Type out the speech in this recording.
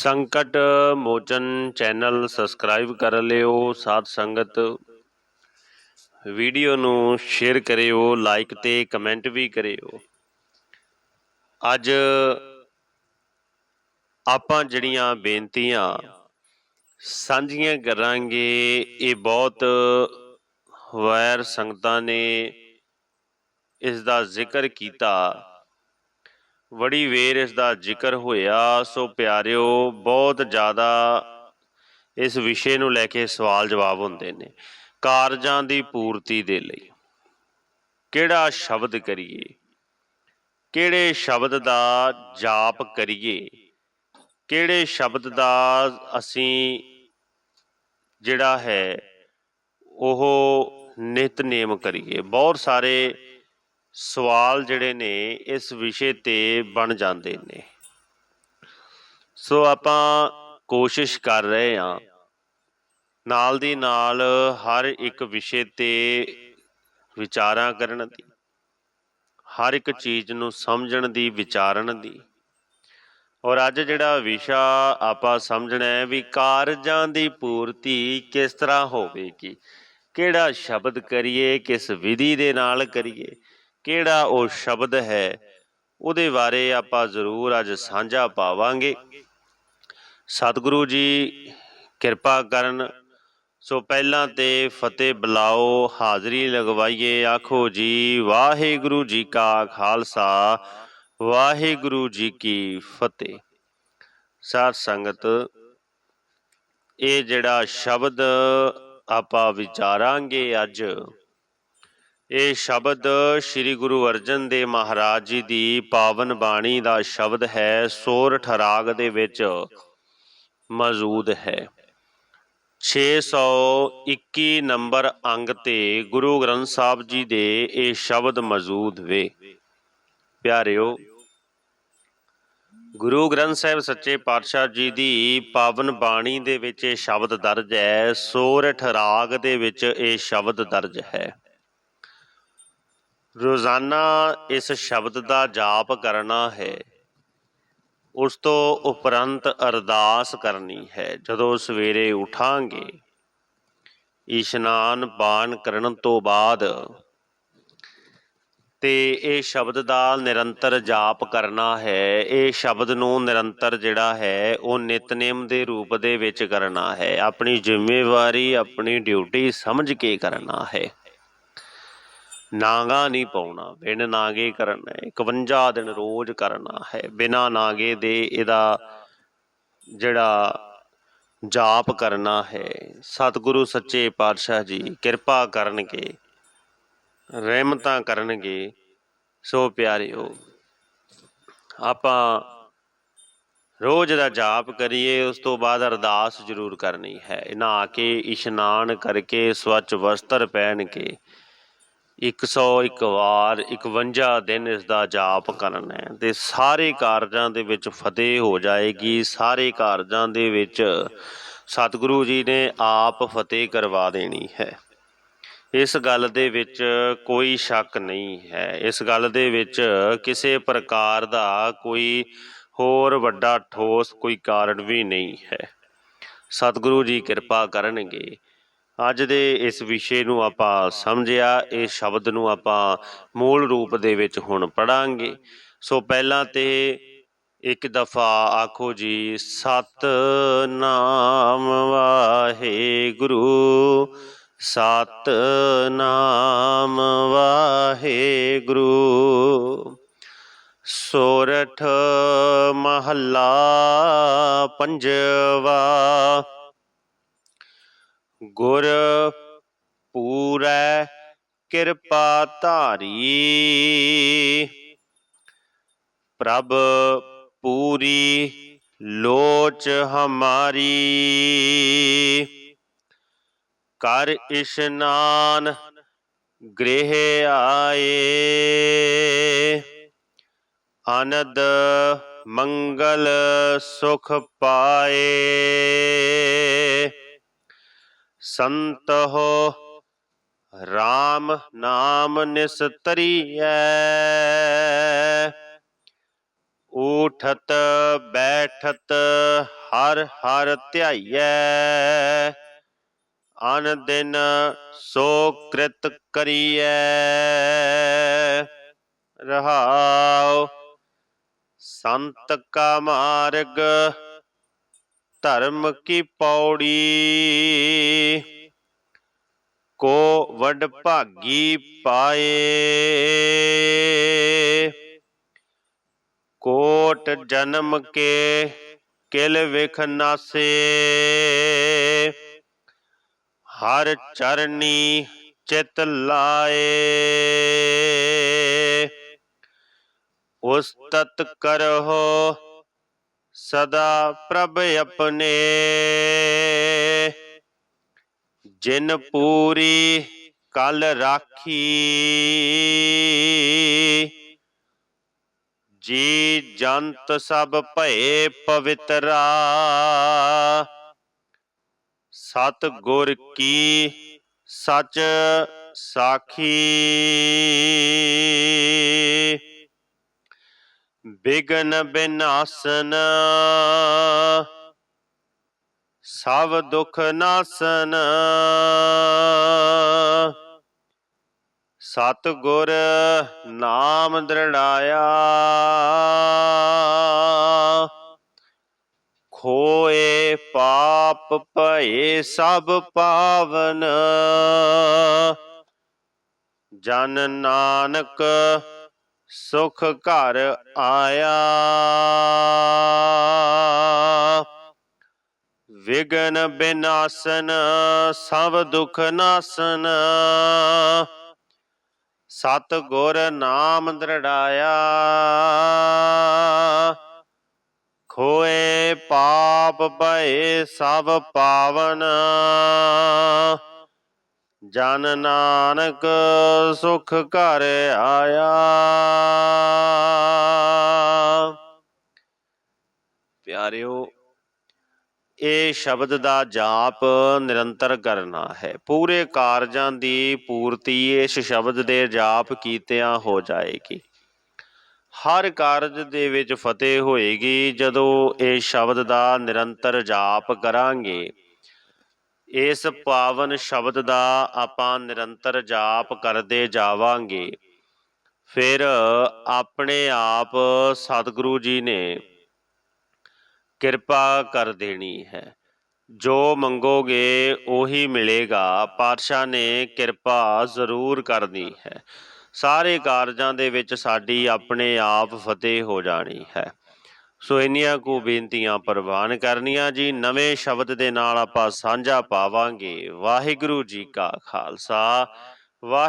ਸੰਕਟ ਮੋਚਨ channel subscribe ਕਰ ਲਿਓ, ਸਾਧ ਸੰਗਤ। ਵੀਡੀਓ ਨੂੰ ਸ਼ੇਅਰ ਕਰਿਓ, ਲਾਈਕ ਤੇ ਕਮੈਂਟ ਵੀ ਕਰਿਓ। ਅੱਜ ਆਪਾਂ ਜਿਹੜੀਆਂ ਬੇਨਤੀਆਂ, ਸਾਂਝੀਆਂ ਕਰਾਂਗੇ, ਇਹ ਬਹੁਤ ਵੈਰ ਸੰਗਤਾਂ ਨੇ ਇਸ ਦਾ ਜ਼ਿਕਰ ਕੀਤਾ। ਬੜੀ ਵੇਰ ਇਸ ਦਾ ਜ਼ਿਕਰ ਹੋਇਆ। ਸੋ ਪਿਆਰਿਓ, ਬਹੁਤ ਜ਼ਿਆਦਾ ਇਸ ਵਿਸ਼ੇ ਨੂੰ ਲੈ ਕੇ ਸਵਾਲ ਜਵਾਬ ਹੁੰਦੇ ਨੇ, ਕਾਰਜਾਂ ਦੀ ਪੂਰਤੀ ਦੇ ਲਈ। ਕਿਹੜਾ ਸ਼ਬਦ ਕਰੀਏ? ਕਿਹੜੇ ਸ਼ਬਦ ਦਾ ਜਾਪ ਕਰੀਏ? ਕਿਹੜੇ ਸ਼ਬਦ ਦਾ ਅਸੀਂ ਜਿਹੜਾ ਹੈ, ਉਹ ਨਿਤਨੇਮ ਕਰੀਏ? ਬਹੁਤ ਸਾਰੇ ਸਵਾਲ ਜਿਹੜੇ ਨੇ ਇਸ ਵਿਸ਼ੇ ਤੇ ਬਣ ਜਾਂਦੇ ਨੇ। ਸੋ ਆਪਾਂ ਕੋਸ਼ਿਸ਼ ਕਰ ਰਹੇ ਹਾਂ। ਨਾਲ ਦੀ ਨਾਲ ਹਰ ਇੱਕ ਵਿਸ਼ੇ ਤੇ ਵਿਚਾਰਾਂ ਕਰਨ ਦੀ, ਹਰ ਇੱਕ ਚੀਜ਼ ਨੂੰ ਸਮਝਣ ਦੀ, ਵਿਚਾਰਨ ਦੀ। ਔਰ ਅੱਜ ਜਿਹੜਾ ਵਿਸ਼ਾ ਆਪਾਂ ਸਮਝਣਾ ਹੈ ਵੀ ਕਾਰਜਾਂ ਦੀ ਪੂਰਤੀ ਕਿਸ ਤਰ੍ਹਾਂ ਹੋਵੇਗੀ, ਕਿਹੜਾ ਸ਼ਬਦ ਕਰੀਏ, ਕਿਸ ਵਿਧੀ ਦੇ ਨਾਲ ਕਰੀਏ ਕਿਹੜਾ ਉਹ ਸ਼ਬਦ ਹੈ? ਉਹਦੇ ਬਾਰੇ ਆਪਾਂ ਜ਼ਰੂਰ ਅੱਜ ਸਾਂਝਾ ਪਾਵਾਂਗੇ। ਸਤਿਗੁਰੂ ਜੀ, ਕਿਰਪਾ ਕਰਨ। ਸੋ ਪਹਿਲਾਂ ਤੇ ਫਤਿਹ ਬੁਲਾਓ, ਹਾਜ਼ਰੀ ਲਗਵਾਈਏ। ਆਖੋ ਜੀ, ਵਾਹਿਗੁਰੂ ਜੀ ਕਾ ਖਾਲਸਾ, ਵਾਹਿਗੁਰੂ ਜੀ ਕੀ ਫਤਿਹ। ਸਾਧ ਸੰਗਤ, ਇਹ ਜਿਹੜਾ ਸ਼ਬਦ ਆਪਾਂ ਵਿਚਾਰਾਂਗੇ ਅੱਜ ਇਹ ਸ਼ਬਦ ਸ੍ਰੀ ਗੁਰੂ ਅਰਜਨ ਦੇਵ ਮਹਾਰਾਜ ਜੀ ਦੀ ਪਾਵਨ ਬਾਣੀ ਦਾ ਸ਼ਬਦ ਹੈ, ਸੋਰ ਰਾਗ ਦੇ ਵਿੱਚ ਮੌਜੂਦ ਹੈ। 621 ਨੰਬਰ ਅੰਗ ਤੇ ਗੁਰੂ ਗ੍ਰੰਥ ਸਾਹਿਬ ਜੀ ਦੇ ਇਹ ਸ਼ਬਦ ਮੌਜੂਦ ਵੇ। ਪਿਆਰਿਓ, ਗੁਰੂ ਗ੍ਰੰਥ ਸਾਹਿਬ ਸੱਚੇ ਪਾਤਸ਼ਾਹ ਜੀ ਦੀ ਪਾਵਨ ਬਾਣੀ ਦੇ ਵਿੱਚ ਇਹ ਸ਼ਬਦ ਦਰਜ ਹੈ ਸੋਰਠ ਰਾਗ ਦੇ ਵਿੱਚ ਇਹ ਸ਼ਬਦ ਦਰਜ ਹੈ। ਰੋਜ਼ਾਨਾ ਇਸ ਸ਼ਬਦ ਦਾ ਜਾਪ ਕਰਨਾ ਹੈ, ਉਸ ਤੋਂ ਉਪਰੰਤ ਅਰਦਾਸ ਕਰਨੀ ਹੈ। ਜਦੋਂ ਸਵੇਰੇ ਉਠਾਂਗੇ, ਇਸ਼ਨਾਨ ਪਾਨ ਕਰਨ ਤੋਂ ਬਾਅਦ ਤੇ ਇਹ ਸ਼ਬਦ ਦਾ ਨਿਰੰਤਰ ਜਾਪ ਕਰਨਾ ਹੈ, ਇਹ ਸ਼ਬਦ ਨੂੰ ਨਿਰੰਤਰ ਜਿਹੜਾ ਹੈ, ਉਹ ਨਿਤਨੇਮ ਦੇ ਰੂਪ ਦੇ ਵਿੱਚ ਕਰਨਾ ਹੈ। ਆਪਣੀ ਜ਼ਿੰਮੇਵਾਰੀ, ਆਪਣੀ ਡਿਊਟੀ ਸਮਝ ਕੇ ਕਰਨਾ ਹੈ। ਨਾਗਾ ਨਹੀਂ ਪਾਉਣਾ, ਬਿਨ ਨਾਗੇ ਕਰਨਾ ਹੈ 51 ਦਿਨ ਰੋਜ਼ ਕਰਨਾ ਹੈ, ਬਿਨਾ ਨਾਗੇ ਦੇ ਇਹਦਾ ਜਿਹੜਾ ਜਾਪ ਕਰਨਾ ਹੈ। ਸਤਿਗੁਰੂ ਸੱਚੇ ਪਾਤਸ਼ਾਹ ਜੀ ਕਿਰਪਾ ਕਰਨਗੇ, ਰਹਿਮਤਾਂ ਕਰਨਗੇ। ਸੋ ਪਿਆਰਿਓ, ਆਪਾਂ ਰੋਜ਼ ਦਾ ਜਾਪ ਕਰੀਏ, ਉਸ ਤੋਂ ਬਾਅਦ ਅਰਦਾਸ ਜ਼ਰੂਰ ਕਰਨੀ ਹੈ। ਨਹਾ ਕੇ, ਇਸ਼ਨਾਨ ਕਰਕੇ, ਸਵੱਛ ਵਸਤਰ ਪਹਿਨ ਕੇ 101 ਵਾਰ 51 ਦਿਨ ਇਸ ਦਾ ਜਾਪ ਕਰਨਾ ਹੈ ਤੇ ਸਾਰੇ ਕਾਰਜਾਂ ਦੇ ਵਿੱਚ ਫਤਿਹ ਹੋ ਜਾਏਗੀ। ਸਾਰੇ ਕਾਰਜਾਂ ਦੇ ਵਿੱਚ ਸਤਿਗੁਰੂ ਜੀ ਨੇ ਆਪ ਫਤਿਹ ਕਰਵਾ ਦੇਣੀ ਹੈ। ਇਸ ਗੱਲ ਦੇ ਵਿੱਚ ਕੋਈ ਸ਼ੱਕ ਨਹੀਂ ਹੈ। ਇਸ ਗੱਲ ਦੇ ਵਿੱਚ ਕਿਸੇ ਪ੍ਰਕਾਰ ਦਾ ਕੋਈ ਹੋਰ ਵੱਡਾ ਠੋਸ ਕੋਈ ਕਾਰਨ ਵੀ ਨਹੀਂ ਹੈ। ਸਤਿਗੁਰੂ ਜੀ ਕਿਰਪਾ ਕਰਨਗੇ। ਅੱਜ ਦੇ ਇਸ ਵਿਸ਼ੇ ਨੂੰ ਆਪਾਂ ਸਮਝਿਆ, ਇਹ ਸ਼ਬਦ ਨੂੰ ਆਪਾਂ ਮੂਲ ਰੂਪ ਦੇ ਵਿੱਚ ਹੁਣ ਪੜਾਂਗੇ ਸੋ ਪਹਿਲਾਂ ਤੇ ਇੱਕ ਦਫਾ ਆਖੋ ਜੀ, ਸਤ ਨਾਮ ਵਾਹਿਗੁਰੂ, ਸਤ ਨਾਮ ਵਾਹਿਗੁਰੂ। ਸੋਰਠ ਮਹੱਲਾ ਪੰਜਵਾ ਗੁਰ ਪੂਰੈ ਕਿਰਪਾ ਧਾਰੀ। ਪ੍ਰਭ ਪੂਰੀ ਲੋਚ ਹਮਾਰੀ। ਕਰ ਇਸ਼ਨਾਨ ਗ੍ਰਹਿ ਆਏ। ਆਨੰਦ ਮੰਗਲ ਸੁਖ ਪਾਏ। ਸੰਤ ਹੋ RAM ਨਾਮ ਨਿਸਤਰੀਐ। ਊਠਤ ਬੈਠਤ ਹਰ ਹਰ ਧਿਆਈਐ। ਅਨ ਦਿਨ ਸੋ ਕ੍ਰਿਤ ਕਰੀਐ। ਰਹਾਉ ਸੰਤ ਕਾ ਮਾਰਗ ਧਰਮ ਕੀ ਪੌੜੀ? ਕੋ ਵਡ ਭਾਗੀ ਪਾਏ? ਕੋਟ ਜਨਮ ਕੇ ਕਿਲ ਵਿਖ ਨਾਸੇ? ਹਰ ਚਰਨੀ ਚਿਤ ਲਾਏ? ਉਸਤਤ ਕਰਹੁ ਸਦਾ ਪ੍ਰਭ ਆਪਣੇ। ਜਿਨ ਪੂਰੀ ਕਲ ਰਾਖੀ, ਜੀ ਜੰਤ ਸਭ ਭਏ ਪਵਿੱਤਰਾ। ਸਤ ਗੁਰ ਕੀ ਸਚ ਸਾਖੀ ਬਿਗਨ ਬਿਨਾਸਨ, ਸਭ ਦੁਖ ਨਾਸਨ ਸਤ ਗੁਰ ਨਾਮ ਦ੍ਰਿੜਾਇਆ। ਖੋਏ ਪਾਪ ਭਏ ਸਭ ਪਾਵਨ, ਜਨ ਨਾਨਕ ਸੁਖ ਘਰ ਆਇਆ। ਵਿਗਨ ਬਿਨਾਸਨ, ਸਭ ਦੁਖ ਨਾਸਨ। ਸਤ ਗੁਰ ਨਾਮ ਦ੍ਰਿੜਾਇਆ। ਖੋਏ ਪਾਪ ਭਏ ਸਭ ਪਾਵਨ। ਜਨ ਨਾਨਕ ਸੁਖ ਘਰ ਆਇਆ। ਪਿਆਰਿਓ, ਇਹ ਸ਼ਬਦ ਦਾ ਜਾਪ ਨਿਰੰਤਰ ਕਰਨਾ ਹੈ। ਪੂਰੇ ਕਾਰਜਾਂ ਦੀ ਪੂਰਤੀ ਇਸ ਸ਼ਬਦ ਦੇ ਜਾਪ ਕੀਤਿਆਂ ਹੋ ਜਾਏਗੀ। ਹਰ ਕਾਰਜ ਦੇ ਵਿੱਚ ਫਤਿਹ ਹੋਏਗੀ। ਜਦੋਂ ਇਹ ਸ਼ਬਦ ਦਾ ਨਿਰੰਤਰ ਜਾਪ ਕਰਾਂਗੇ ਇਸ ਪਾਵਨ ਸ਼ਬਦ ਦਾ ਆਪਾਂ ਨਿਰੰਤਰ ਜਾਪ ਕਰਦੇ ਜਾਵਾਂਗੇ। ਫਿਰ ਆਪਣੇ ਆਪ ਸਤਿਗੁਰੂ ਜੀ ਨੇ ਕਿਰਪਾ ਕਰ ਦੇਣੀ ਹੈ। ਜੋ ਮੰਗੋਗੇ ਉਹੀ ਮਿਲੇਗਾ। ਪਾਤਸ਼ਾਹ ਨੇ ਕਿਰਪਾ ਜ਼ਰੂਰ ਕਰਨੀ ਹੈ। ਸਾਰੇ ਕਾਰਜਾਂ ਦੇ ਵਿੱਚ ਸਾਡੀ ਆਪਣੇ ਆਪ ਫਤਿਹ ਹੋ ਜਾਣੀ ਹੈ। ਸੋ ਇੰਨੀਆਂ ਕੁ ਬੇਨਤੀਆਂ ਪ੍ਰਵਾਨ ਕਰਨੀਆਂ ਜੀ। ਨਵੇਂ ਸ਼ਬਦ ਦੇ ਨਾਲ ਆਪਾਂ ਸਾਂਝਾ ਪਾਵਾਂਗੇ। ਵਾਹਿਗੁਰੂ ਜੀ ਕਾ ਖਾਲਸਾ। ਵਾਹਿ